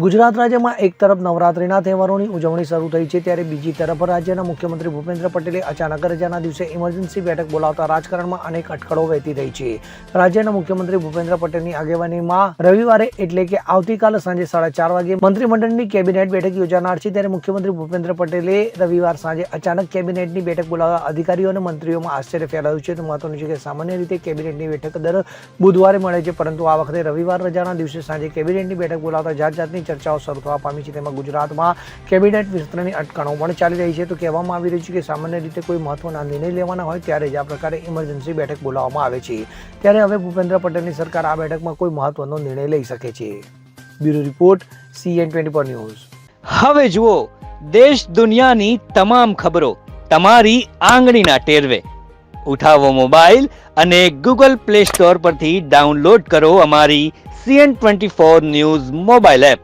ગુજરાત રાજ્યમાં એક તરફ નવરાત્રિના તહેવારોની ઉજવણી શરૂ થઈ છે, ત્યારે બીજી તરફ રાજ્યના મુખ્યમંત્રી ભૂપેન્દ્ર પટેલે અચાનક રજાના દિવસે ઇમરજન્સી બેઠક બોલાવતા રાજકારણમાં અનેક અટકળો વહેતી રહી છે. રાજ્યના મુખ્યમંત્રી ભૂપેન્દ્ર પટેલની આગેવાનીમાં રવિવારે એટલે કે આવતીકાલે સાંજે સાડા ચાર વાગે મંત્રીમંડળની કેબિનેટ બેઠક યોજાનાર છે, ત્યારે મુખ્યમંત્રી ભૂપેન્દ્ર પટેલે રવિવાર સાંજે અચાનક કેબિનેટની બેઠક બોલાવવા અધિકારીઓ અને મંત્રીઓમાં આશ્ચર્ય ફેલાયું છે. તો મહત્વનું છે કે સામાન્ય રીતે કેબિનેટની બેઠક દર બુધવારે મળે છે, પરંતુ આ વખતે રવિવાર રજાના દિવસે સાંજે કેબિનેટની બેઠક બોલાવતા જાત જાતની ચર્ચાઓ શરૂ થવા પામી છે. તેમાં ગુજરાતમાં કેબિનેટ વિસ્તરણની અટકણો પણ ચાલી રહી છે. તો કહેવામાં આવી રહ્યું છે કે સામાન્ય રીતે કોઈ મહત્વના નિર્ણય લેવાના હોય ત્યારે જ આ પ્રકારે ઇમરજન્સી બેઠક બોલાવવામાં આવે છે. ત્યારે હવે ભૂપેન્દ્ર પટેલની સરકાર આ બેઠકમાં કોઈ મહત્વનો નિર્ણય લઈ શકે છે. Bureau report CN twenty four news. હવે જુઓ, દેશ દુનિયાની તમામ ખબરો તમારી આંગળીના ટેરવે. ઉઠાવો મોબાઈલ અને ગૂગલ પ્લે સ્ટોર પરથી ડાઉનલોડ કરો અમારી CN twenty four news mobile app.